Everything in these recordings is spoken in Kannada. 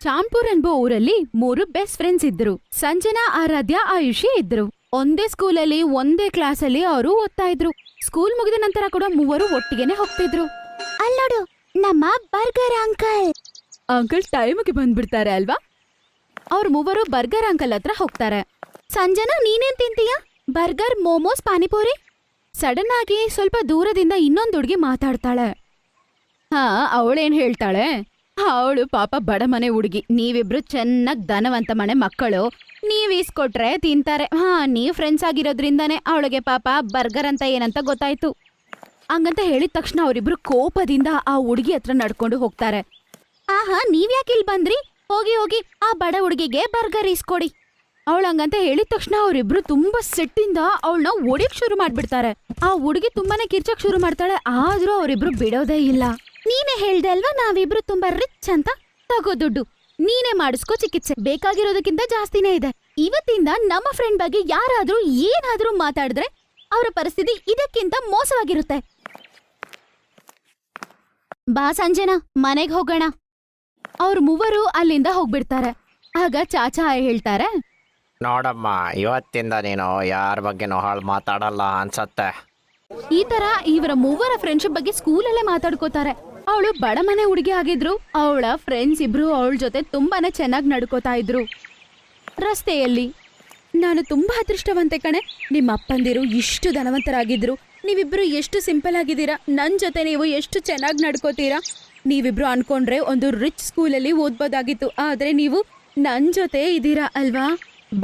ಚಾಂಪೂರ್ ಎಂಬ ಊರಲ್ಲಿ ಮೂರು ಬೆಸ್ಟ್ ಫ್ರೆಂಡ್ಸ್ ಇದ್ರು ಸಂಜನಾ ಆರಾಧ್ಯ ಆಯುಷಿ ಇದ್ರು ಒಂದೇ ಸ್ಕೂಲಲ್ಲಿ ಒಂದೇ ಕ್ಲಾಸ್ ಅಲ್ಲಿ ಅವರು ಓದ್ತಾ ಇದ್ರು. ಸ್ಕೂಲ್ ಮುಗಿದ ನಂತರ ಕೂಡ ಮೂವರು ಒಟ್ಟಿಗೆನೆ ಹೋಗ್ತಿದ್ರು. ಅಲ್ಲೋಡು ನಮ್ಮ ಬರ್ಗರ್ ಅಂಕಲ್. ಅಂಕಲ್ ಟೈಮಿಗೆ ಬಂದ್ಬಿಡ್ತಾರೆ ಅಲ್ವಾ? ಅವ್ರ ಮೂವರು ಬರ್ಗರ್ ಅಂಕಲ್ ಹತ್ರ ಹೋಗ್ತಾರೆ. ಸಂಜನಾ ನೀನೇನ್ ತಿಂತೀಯ? ಬರ್ಗರ್ ಮೋಮೋಸ್ ಪಾನಿಪೂರಿ? ಸಡನ್ ಆಗಿ ಸ್ವಲ್ಪ ದೂರದಿಂದ ಇನ್ನೊಂದು ಹುಡುಗಿ ಮಾತಾಡ್ತಾಳೆ. ಹಾ ಅವಳೇನ್ ಹೇಳ್ತಾಳೆ? ಅವಳು ಪಾಪ ಬಡ ಮನೆ ಹುಡುಗಿ. ನೀವಿಬ್ರು ಚೆನ್ನಾಗ್ ಧನವಂತ ಮನೆ ಮಕ್ಕಳು. ನೀವ್ ಈಸ್ಕೊಟ್ರೆ ತಿಂತಾರೆ. ಹಾ, ನೀವ್ ಫ್ರೆಂಡ್ಸ್ ಆಗಿರೋದ್ರಿಂದಾನೇ ಅವಳಿಗೆ ಪಾಪ ಬರ್ಗರ್ ಅಂತ ಏನಂತ ಗೊತ್ತಾಯ್ತು. ಹಂಗಂತ ಹೇಳಿದ ತಕ್ಷಣ ಅವರಿಬ್ರು ಕೋಪದಿಂದ ಆ ಹುಡುಗಿ ಹತ್ರ ನಡ್ಕೊಂಡು ಹೋಗ್ತಾರೆ. ಆಹಾ, ನೀವ್ಯಾಕೆ ಇಲ್ಲಿ ಬಂದ್ರಿ? ಹೋಗಿ ಹೋಗಿ ಆ ಬಡ ಹುಡುಗಿಗೆ ಬರ್ಗರ್ ಈಸ್ಕೊಡಿ. ಅವಳು ಹಂಗಂತ ಹೇಳಿದ ತಕ್ಷಣ ಅವರಿಬ್ರು ತುಂಬಾ ಸಿಟ್ಟಿಂದ ಅವಳನ್ನ ಒಡಿಯಕ್ ಶುರು ಮಾಡ್ಬಿಡ್ತಾರೆ. ಆ ಹುಡುಗಿ ತುಂಬಾನೇ ಕಿರ್ಚಕ್ ಶುರು ಮಾಡ್ತಾಳೆ. ಆದ್ರೂ ಅವರಿಬ್ರು ಬಿಡೋದೇ ಇಲ್ಲ. ನೀನೇ ಹೇಳ್ದೆ ಅಲ್ವಾ ನಾವಿಬ್ರು ತುಂಬಾ ರಿಚ್ ಅಂತ? ತಗೋ ದುಡ್ಡು. ನೀನೇ ಮಾಡಿಸ್ಕೋ ಚಿಕಿತ್ಸೆ. ಬೇಕಾಗಿರೋದಕ್ಕಿಂತ ಜಾಸ್ತಿನೇ ಇದೆ. ಇವತ್ತಿಂದ ನಮ್ಮ ಫ್ರೆಂಡ್ ಬಗ್ಗೆ ಯಾರಾದ್ರೂ ಏನಾದ್ರೂ ಮಾತಾಡಿದ್ರೆ ಅವರ ಪರಿಸ್ಥಿತಿ ಇದಕ್ಕಿಂತ ಮೋಸವಾಗಿರುತ್ತೆ. ಬಾ ಸಂಜೆನಾ ಮನೆಗ್ ಹೋಗೋಣ. ಅವ್ರ ಮೂವರು ಅಲ್ಲಿಂದ ಹೋಗ್ಬಿಡ್ತಾರೆ. ಆಗ ಚಾಚಾ ಹೇಳ್ತಾರೆ ನೋಡಮ್ಮ ಇವತ್ತಿಂದ ನೀನು ಯಾರ ಬಗ್ಗೆನೂ ಹಾಳು ಮಾತಾಡಲ್ಲ ಅನ್ಸತ್ತೆ. ಈ ತರ ಇವರ ಮೂವರ ಫ್ರೆಂಡ್ಶಿಪ್ ಬಗ್ಗೆ ಸ್ಕೂಲಲ್ಲೇ ಮಾತಾಡ್ಕೋತಾರೆ. ಅವಳು ಬಡ ಮನೆ ಹುಡುಗಿ ಆಗಿದ್ರು, ಅವಳ ಫ್ರೆಂಡ್ಸ್ ಇಬ್ರು ಅವಳ ಜೊತೆ ತುಂಬಾನೇ ಚೆನ್ನಾಗಿ ನಡ್ಕೋತಾ ಇದ್ರು. ರಸ್ತೆಯಲ್ಲಿ, ನಾನು ತುಂಬಾ ಅದೃಷ್ಟವಂತೆ ಕಣೆ, ನಿಮ್ಮ ಅಪ್ಪಂದಿರು ಇಷ್ಟು ಧನವಂತರಾಗಿದ್ರು, ನೀವಿಬ್ರು ಎಷ್ಟು ಸಿಂಪಲ್ ಆಗಿದ್ದೀರಾ ನನ್ನ ಜೊತೆ ನೀವು ಎಷ್ಟು ಚೆನ್ನಾಗಿ ನಡ್ಕೋತೀರಾ? ನೀವಿಬ್ರು ಅನ್ಕೊಂಡ್ರೆ ಒಂದು ರಿಚ್ ಸ್ಕೂಲಲ್ಲಿ ಓದ್ಬೋದಾಗಿತ್ತು, ಆದ್ರೆ ನೀವು ನನ್ ಜೊತೆ ಇದ್ದೀರಾ ಅಲ್ವಾ?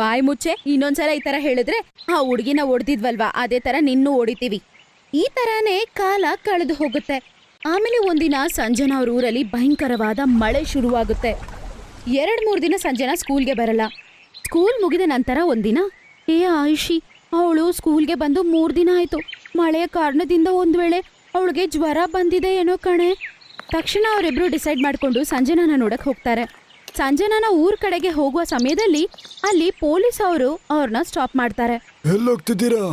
ಬಾಯ್ ಮುಚ್ಚೆ, ಇನ್ನೊಂದ್ಸಲ ಈ ತರ ಹೇಳಿದ್ರೆ ಆ ಹುಡುಗಿನ ಹೊಡೆದಿದ್ವಲ್ವಾ ಅದೇ ತರ ನಿನ್ನೂ ಹೊಡಿತೀವಿ ಈ ತರಾನೇ ಕಾಲ ಕಳೆದು ಹೋಗುತ್ತೆ. ಆಮೇಲೆ ಒಂದಿನ ಸಂಜನಾ ಅವ್ರ ಊರಲ್ಲಿ ಭಯಂಕರವಾದ ಮಳೆ ಶುರುವಾಗುತ್ತೆ. ಎರಡು ಮೂರು ದಿನ ಸಂಜನಾ ಸ್ಕೂಲ್ಗೆ ಬರಲ್ಲ. ಸ್ಕೂಲ್ ಮುಗಿದ ನಂತರ ಒಂದಿನ ಏ ಆಯುಷಿ ಅವಳು ಸ್ಕೂಲ್ಗೆ ಬಂದು ಮೂರು ದಿನ ಆಯಿತು. ಮಳೆಯ ಕಾರಣದಿಂದ ಒಂದು ವೇಳೆ ಅವಳಿಗೆ ಜ್ವರ ಬಂದಿದೆ ಏನೋ ಕಣೆ. ತಕ್ಷಣ ಅವರಿಬ್ಬರು ಡಿಸೈಡ್ ಮಾಡಿಕೊಂಡು ಸಂಜನಾನ ನೋಡಕ್ಕೆ ಹೋಗ್ತಾರೆ. ಸಂಜನಾನ ಊರ್ ಕಡೆಗೆ ಹೋಗುವ ಸಮಯದಲ್ಲಿ ಅಲ್ಲಿ ಪೊಲೀಸ್ ಅವರು ಅವ್ರನ್ನ ಸ್ಟಾಪ್ ಮಾಡ್ತಾರೆ. ಎಲ್ಲೋಗ್ತಿದ್ದೀರಾ?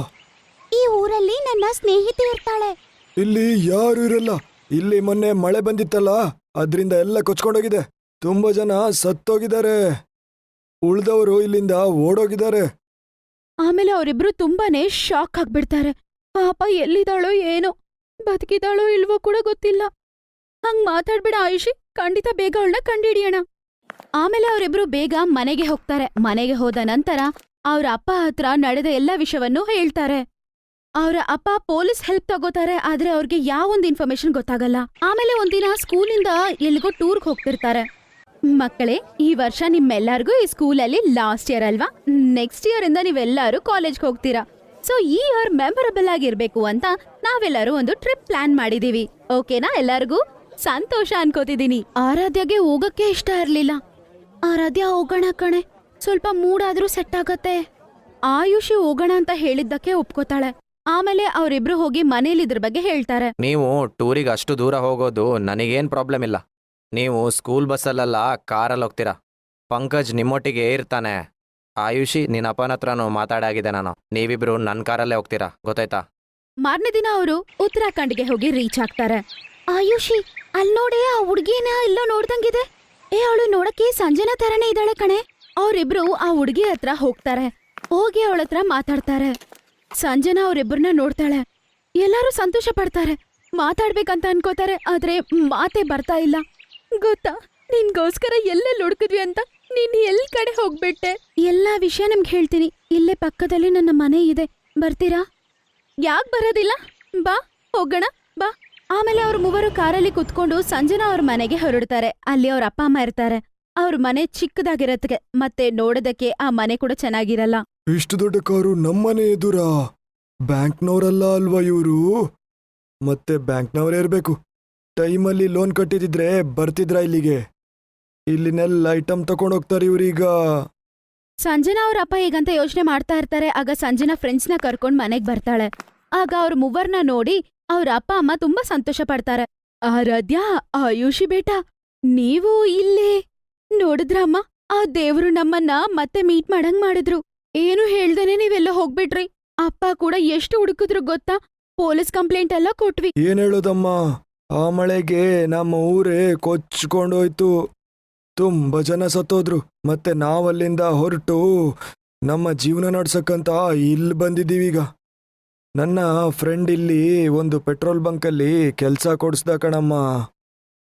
ಈ ಊರಲ್ಲಿ ನನ್ನ ಸ್ನೇಹಿತೆ ಇರ್ತಾಳೆ. ಇಲ್ಲಿ ಯಾರು ಇರಲ್ಲ. ಇಲ್ಲಿ ಮೊನ್ನೆ ಮಳೆ ಬಂದಿತ್ತಲ್ಲ, ಅದ್ರಿಂದ ಎಲ್ಲ ಕೊಚ್ಕೊಂಡೋಗಿದೆ. ತುಂಬಾ ಜನ ಸತ್ತೋಗಿದ್ದಾರೆ. ಉಳ್ದವರು ಇಲ್ಲಿಂದ ಓಡೋಗಿದ್ದಾರೆ. ಆಮೇಲೆ ಅವರಿಬ್ರು ತುಂಬಾನೇ ಶಾಕ್ ಆಗ್ಬಿಡ್ತಾರೆ. ಪಾಪ ಎಲ್ಲಿದ್ದಾಳೋ ಏನೋ ಬದುಕಿದಾಳೋ ಇಲ್ವೋ ಕೂಡ ಗೊತ್ತಿಲ್ಲ. ಹಂಗ್ ಮಾತಾಡ್ಬೇಡ ಆಯುಷಿ, ಖಂಡಿತ ಬೇಗ ಅವಳನ್ನ ಕಂಡಿಡಿಯೋಣ ಆಮೇಲೆ ಅವರಿಬ್ರು ಬೇಗ ಮನೆಗೆ ಹೋಗ್ತಾರೆ. ಮನೆಗೆ ಹೋದ ನಂತರ ಅವ್ರ ಅಪ್ಪ ಹತ್ರ ನಡೆದ ಎಲ್ಲ ವಿಷಯವನ್ನು ಹೇಳ್ತಾರೆ. ಅವ್ರ ಅಪ್ಪ ಪೊಲೀಸ್ ಹೆಲ್ಪ್ ತಗೋತಾರೆ, ಆದ್ರೆ ಅವ್ರಿಗೆ ಯಾವೊಂದು ಇನ್ಫಾರ್ಮೇಶನ್ ಗೊತ್ತಾಗಲ್ಲ. ಆಮೇಲೆ ಒಂದಿನ ಸ್ಕೂಲಿಂದ ಎಲ್ಲಿಗೋ ಟೂರ್ಗ್ ಹೋಗ್ತಿರ್ತಾರೆ. ಮಕ್ಕಳೇ, ಈ ವರ್ಷ ನಿಮ್ಮೆಲ್ಲರಿಗೂ ಈ ಸ್ಕೂಲಲ್ಲಿ ಲಾಸ್ಟ್ ಇಯರ್ ಅಲ್ವಾ? ನೆಕ್ಸ್ಟ್ ಇಯರ್ ಇಂದ ನೀವೆಲ್ಲರೂ ಕಾಲೇಜ್ಗೆ ಹೋಗ್ತೀರಾ. ಸೊ ಈ ಇಯರ್ ಮೆಮೊರಬಲ್ ಆಗಿರ್ಬೇಕು ಅಂತ ನಾವೆಲ್ಲರೂ ಒಂದು ಟ್ರಿಪ್ ಪ್ಲಾನ್ ಮಾಡಿದೀವಿ. ಓಕೆನಾ ಎಲ್ಲರಿಗೂ? ಸಂತೋಷ ಅನ್ಕೋತಿದೀನಿ. ಆರಾಧ್ಯಗೆ ಹೋಗಕ್ಕೆ ಇಷ್ಟ ಇರ್ಲಿಲ್ಲ. ಆರಾಧ್ಯ ಹೋಗೋಣ ಕಣೆ. ಸ್ವಲ್ಪ ಮೂಡಾದ್ರೂ ಸೆಟ್ ಆಗತ್ತೆ. ಆಯುಷಿ ಹೋಗೋಣ ಅಂತ ಹೇಳಿದ್ದಕ್ಕೆ ಒಪ್ಕೋತಾಳೆ. ಆಮೇಲೆ ಅವರಿಬ್ರು ಹೋಗಿ ಮನೇಲಿ ಇದ್ರ ಬಗ್ಗೆ ಹೇಳ್ತಾರೆ. ನೀವು ಟೂರಿಗೆ ಅಷ್ಟು ದೂರ ಹೋಗೋದು ನನಗೇನ್ ಪ್ರಾಬ್ಲಮ್ ಇಲ್ಲ. ನೀವು ಸ್ಕೂಲ್ ಬಸ್ಸಲ್ಲೆಲ್ಲ ಕಾರಲ್ಲಿ ಹೋಗ್ತೀರಾ. ಪಂಕಜ್ ನಿಮ್ಮೊಟ್ಟಿಗೆ ಇರ್ತಾನೆ. ಆಯುಷಿ ನಿನ್ನ ಅಪ್ಪನ ಹತ್ರನೂ ಮಾತಾಡಾಗಿದೆ ನಾನು. ನೀವಿಬ್ರು ನನ್ನ ಕಾರಲ್ಲೇ ಹೋಗ್ತೀರಾ ಗೊತ್ತಾಯ್ತಾ? ಮಾರನೇ ದಿನ ಅವರು ಉತ್ತರಾಖಂಡ್ಗೆ ಹೋಗಿ ರೀಚ್ ಆಗ್ತಾರೆ. ಆಯುಷಿ ಅಲ್ ನೋಡಿ ಆ ಹುಡ್ಗಿನ ಎಲ್ಲೋ ನೋಡ್ದಂಗಿದೆ. ಏ ಅವಳು ನೋಡಕ್ಕೆ ಸಂಜನಾ ತರನೇ ಇದ್ದಾಳೆ ಕಣೆ. ಅವರಿಬ್ರು ಆ ಹುಡ್ಗಿ ಹತ್ರ ಹೋಗ್ತಾರೆ. ಹೋಗಿ ಅವಳತ್ರ ಮಾತಾಡ್ತಾರೆ. ಸಂಜನಾ ಅವರಿಬ್ಬರನ್ನ ನೋಡ್ತಾಳೆ. ಎಲ್ಲರೂ ಸಂತೋಷ ಪಡ್ತಾರೆ. ಮಾತಾಡ್ಬೇಕಂತ ಅನ್ಕೋತಾರೆ ಆದ್ರೆ ಮಾತೆ ಬರ್ತಾ ಇಲ್ಲ. ಗೊತ್ತಾ? ನಿನ್ಗೋಸ್ಕರ ಎಲ್ಲೆಲ್ಲಿ ಹುಡುಕಿದ್ವಿ ಅಂತ? ನೀನ್ ಎಲ್ ಕಡೆ ಹೋಗ್ಬಿಟ್ಟೆ? ಎಲ್ಲಾ ವಿಷಯ ನಿಮ್ಗೆ ಹೇಳ್ತೀನಿ. ಇಲ್ಲೇ ಪಕ್ಕದಲ್ಲಿ ನನ್ನ ಮನೆ ಇದೆ. ಬರ್ತೀರಾ? ಯಾಕ್ ಬರೋದಿಲ್ಲ? ಬಾ ಹೋಗೋಣ ಬಾ. ಆಮೇಲೆ ಅವ್ರ ಮೂವರು ಕಾರಲ್ಲಿ ಕುತ್ಕೊಂಡು ಸಂಜನಾ ಅವ್ರ ಮನೆಗೆ ಹೊರಡ್ತಾರೆ. ಅಲ್ಲಿ ಅವ್ರ ಅಪ್ಪ ಅಮ್ಮ ಇರ್ತಾರೆ. ಅವ್ರ ಮನೆ ಚಿಕ್ಕದಾಗಿರತ್ತೆ ಮತ್ತೆ ನೋಡೋದಕ್ಕೆ ಆ ಮನೆ ಕೂಡ ಚೆನ್ನಾಗಿರಲ್ಲ. ಇಷ್ಟು ದೊಡ್ಡ ಕಾರು ನಮ್ಮನೆ ಎದುರಾ. ಬ್ಯಾಂಕ್ನವರಲ್ಲ ಅಲ್ವಾ ಇವರು? ಮತ್ತೆ ಬ್ಯಾಂಕ್ನವರೇ ಇರಬೇಕು. ಟೈಮಲ್ಲಿ ಲೋನ್ ಕಟ್ಟಿದಿದ್ರೆ ಬರ್ತಿದ್ರ ಇಲ್ಲಿಗೆ? ಇಲ್ಲಿನೆಲ್ಲ ಐಟಮ್ ತಗೊಂಡೋಗ್ತಾರೆ ಇವ್ರೀಗ. ಸಂಜನಾ ಅವ್ರ ಅಪ್ಪ ಈಗಂತ ಯೋಚನೆ ಮಾಡ್ತಾ ಇರ್ತಾರೆ, ಆಗ ಸಂಜನಾ ಫ್ರೆಂಡ್ಸ್ನ ಕರ್ಕೊಂಡ್ ಮನೆಗ್ ಬರ್ತಾಳೆ. ಆಗ ಅವ್ರ ಮೂವರ್ನ ನೋಡಿ ಅವ್ರ ಅಪ್ಪ, ಅಮ್ಮ ತುಂಬಾ ಸಂತೋಷ ಪಡ್ತಾರೆ. ಆರಾಧ್ಯ, ಆಯುಷಿ ಬೇಟ, ನೀವು ಇಲ್ಲೇ ನೋಡಿದ್ರಮ್ಮ ಆ ದೇವ್ರು ನಮ್ಮನ್ನ ಮತ್ತೆ ಮೀಟ್ ಮಾಡಂಗ್ ಮಾಡಿದ್ರು. ಏನು ಹೇಳ್ದೇನೆ ನೀವೆಲ್ಲ ಹೋಗ್ಬಿಟ್ರಿ? ಅಪ್ಪ ಕೂಡ ಎಷ್ಟು ಹುಡುಕಿದ್ರು ಗೊತ್ತಾ? ಪೊಲೀಸ್ ಕಂಪ್ಲೇಂಟ್ ಎಲ್ಲ ಕೊಟ್ವಿ. ಏನ್ ಹೇಳೋದಮ್ಮ? ಆ ಮಳೆಗೆ ನಮ್ಮ ಊರೇ ಕೊಚ್ಕೊಂಡೋಯ್ತು. ತುಂಬ ಜನ ಸತ್ತೋದ್ರು. ಮತ್ತೆ ನಾವಲ್ಲಿಂದ ಹೊರಟು ನಮ್ಮ ಜೀವನ ನಡ್ಸಕ್ಕಂತ ಇಲ್ಲಿ ಬಂದಿದ್ದೀವೀಗ. ನನ್ನ ಫ್ರೆಂಡ್ ಇಲ್ಲಿ ಒಂದು ಪೆಟ್ರೋಲ್ ಬಂಕಲ್ಲಿ ಕೆಲಸ ಕೊಡಿಸ್ದ ಕಣಮ್ಮ.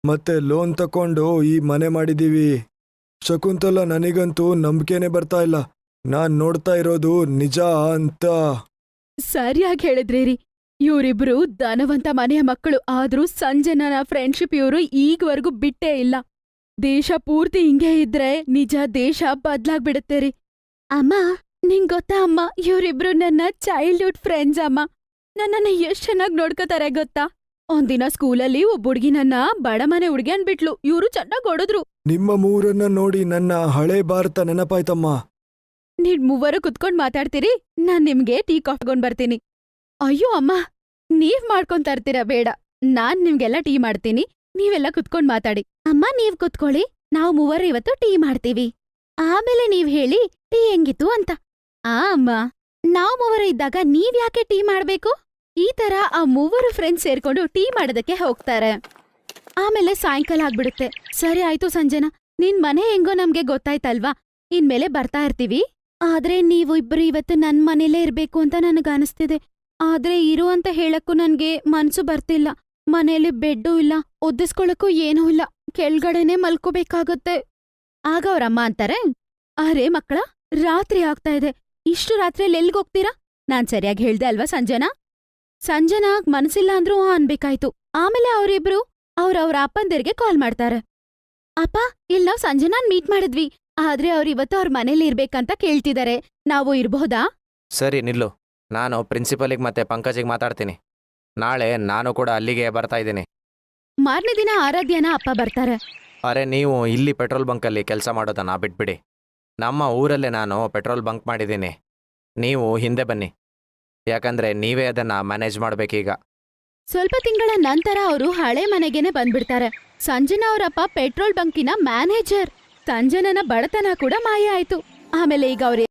ಮತ್ತೆ ಲೋನ್ ತಕೊಂಡು ಈ ಮನೆ ಮಾಡಿದ್ದೀವಿ. ಶಕುಂತಲ ನನಗಂತೂ ನಂಬಿಕೆನೆ ಬರ್ತಾ ಇಲ್ಲ. ನಾನ್ ನೋಡ್ತಾ ಇರೋದು ನಿಜ ಅಂತ. ಸರಿಯಾಗಿ ಹೇಳಿದ್ರಿ ರೀ ಇವ್ರಿಬ್ರು ಧನವಂತ ಮನೆಯ ಮಕ್ಕಳು ಆದ್ರೂ ಸಂಜನನ ಫ್ರೆಂಡ್ಶಿಪ್ ಇವರು ಈಗವರೆಗೂ ಬಿಟ್ಟೇ ಇಲ್ಲ. ದೇಶ ಪೂರ್ತಿ ಹಿಂಗೆ ಇದ್ರೆ ನಿಜ ದೇಶ ಬದ್ಲಾಗ್ಬಿಡುತ್ತೆ ರೀ ಅಮ್ಮ ನಿಂಗ್ ಗೊತ್ತಾ ಅಮ್ಮ? ಇವ್ರಿಬ್ರು ನನ್ನ ಚೈಲ್ಡ್ಹುಡ್ ಫ್ರೆಂಡ್ಸ್ ಅಮ್ಮ. ನನ್ನನ್ನ ಎಷ್ಟ್ ಚೆನ್ನಾಗ್ ನೋಡ್ಕೋತಾರೆ ಗೊತ್ತಾ? ಒಂದಿನ ಸ್ಕೂಲಲ್ಲಿ ಒಬ್ಬ ಹುಡ್ಗಿನನ್ನ ಬಡ ಮನೆ ಹುಡ್ಗಿ ಅನ್ಬಿಟ್ಲು ಇವ್ರು ಚೆನ್ನಾಗ್ ಹೊಡೆದ್ರು ನಿಮ್ಮ ಮೂರನ್ನ ನೋಡಿ ನನ್ನ ಹಳೆ ಭಾರತ ನೆನಪಾಯ್ತಮ್ಮ. ನೀವ್ ಮೂವರು ಕುತ್ಕೊಂಡ್ ಮಾತಾಡ್ತೀರಿ? ನಾನ್ ನಿಮ್ಗೆ ಟೀ ಕಾಫಿ ತಗೊಂಡ್ ಬರ್ತೀನಿ. ಅಯ್ಯೋ ಅಮ್ಮ, ನೀವ್ ಮಾಡ್ಕೊಂಡ್ ಇರ್ತೀರ ಬೇಡ. ನಾನ್ ನಿಮ್ಗೆಲ್ಲ ಟೀ ಮಾಡ್ತೀನಿ. ನೀವೆಲ್ಲ ಕುತ್ಕೊಂಡ್ ಮಾತಾಡಿ. ಅಮ್ಮ, ನೀವ್ ಕುತ್ಕೊಳ್ಳಿ. ನಾವು ಮೂವರು ಇವತ್ತು ಟೀ ಮಾಡ್ತೀವಿ. ಆಮೇಲೆ ನೀವ್ ಹೇಳಿ ಟೀ ಹೆಂಗಿತ್ತು ಅಂತ. ಆ, ಅಮ್ಮ, ನಾವ್ ಮೂವರು ಇದ್ದಾಗ ನೀವ್ ಯಾಕೆ ಟೀ ಮಾಡ್ಬೇಕು? ಈ ತರ ಆ ಮೂವರು ಫ್ರೆಂಡ್ಸ್ ಸೇರ್ಕೊಂಡು ಟೀ ಮಾಡೋದಕ್ಕೆ ಹೋಗ್ತಾರೆ. ಆಮೇಲೆ ಸಾಯಂಕಾಲ ಆಗ್ಬಿಡುತ್ತೆ. ಸರಿ, ಆಯ್ತು ಸಂಜನಾ. ನಿನ್ ಮನೆ ಹೆಂಗೋ ನಮ್ಗೆ ಗೊತ್ತಾಯ್ತಲ್ವಾ? ಇನ್ಮೇಲೆ ಬರ್ತಾ ಇರ್ತೀವಿ. ಆದ್ರೆ ನೀವು ಇಬ್ರು ಇವತ್ತು ನನ್ ಮನೇಲೇ ಇರ್ಬೇಕು ಅಂತ ನನಗೆ ಅನಿಸ್ತಿದೆ. ಆದ್ರೆ ಇರು ಅಂತ ಹೇಳಕ್ಕೂ ನನ್ಗೆ ಮನ್ಸು ಬರ್ತಿಲ್ಲ. ಮನೇಲಿ ಬೆಡ್ಡು ಇಲ್ಲ ಒದ್ದಿಸ್ಕೊಳಕ್ಕೂ ಏನೂ ಇಲ್ಲ. ಕೆಳ್ಗಡೆನೆ ಮಲ್ಕೋಬೇಕಾಗತ್ತೆ. ಆಗ ಅವ್ರಮ್ಮ ಅಂತಾರೆ? ಅರೆ ಮಕ್ಕಳ ರಾತ್ರಿ ಆಗ್ತಾ ಇದೆ. ಇಷ್ಟು ರಾತ್ರಿಯಲ್ಲಿ ಎಲ್ಗೋಗ್ತೀರಾ ನಾನ್ ಸರಿಯಾಗಿ ಹೇಳ್ದೆ ಅಲ್ವಾ ಸಂಜನಾ? ಸಂಜನಾ ಮನಸ್ಸಿಲ್ಲ ಅಂದ್ರೂ ಅನ್ಬೇಕಾಯ್ತು. ಆಮೇಲೆ ಅವರಿಬ್ರು ಅವ್ರವ್ರ ಅಪ್ಪಂದಿರ್ಗೆ ಕಾಲ್ ಮಾಡ್ತಾರೆ. ಅಪ್ಪ ಇಲ್ಲ ನಾವ್ ಸಂಜನಾನ್ ಮೀಟ್ ಮಾಡಿದ್ವಿ. ಆದ್ರೆ ಅವ್ರ್ ಇವತ್ತು ಅವ್ರ ಮನೇಲಿ ಇರ್ಬೇಕಂತ ಕೇಳ್ತಿದ್ದಾರೆ ನಾವು ಇರ್ಬಹುದಾ ಸರಿ ನಿಲ್ಲು. ನಾನು ಪ್ರಿನ್ಸಿಪಲಿಗೆ ಮತ್ತೆ ಪಂಕಜಿಗೆ ಮಾತಾಡ್ತೀನಿ. ನಾಳೆ ನಾನು ಕೂಡ ಅಲ್ಲಿಗೆ ಬರ್ತಾ ಇದ್ದೀನಿ. ಮಾರನೇ ದಿನ ಆರಾಧ್ಯನ ಅಪ್ಪ ಬರ್ತಾರೆ. ಅರೆ ನೀವು ಇಲ್ಲಿ ಪೆಟ್ರೋಲ್ ಬಂಕಲ್ಲಿ ಕೆಲಸ ಮಾಡೋದನ್ನ ಬಿಟ್ಬಿಡಿ. ನಮ್ಮ ಊರಲ್ಲೇ ನಾನು ಪೆಟ್ರೋಲ್ ಬಂಕ್ ಮಾಡಿದ್ದೀನಿ. ನೀವು ಹಿಂದೆ ಬನ್ನಿ. ಯಾಕಂದ್ರೆ ನೀವೇ ಅದನ್ನ ಮ್ಯಾನೇಜ್ ಮಾಡ್ಬೇಕೀಗ. ಸ್ವಲ್ಪ ತಿಂಗಳ ನಂತರ ಅವರು ಹಳೆ ಮನೆಗೇನೆ ಬಂದ್ಬಿಡ್ತಾರೆ. ಸಂಜನಾ ಅವರಪ್ಪ ಪೆಟ್ರೋಲ್ ಬಂಕಿನ ಮ್ಯಾನೇಜರ್. ಸಂಜನನ ಬಡತನ ಕೂಡ ಮಾಯ ಆಯ್ತು. ಆಮೇಲೆ ಈಗ ಅವ್ರ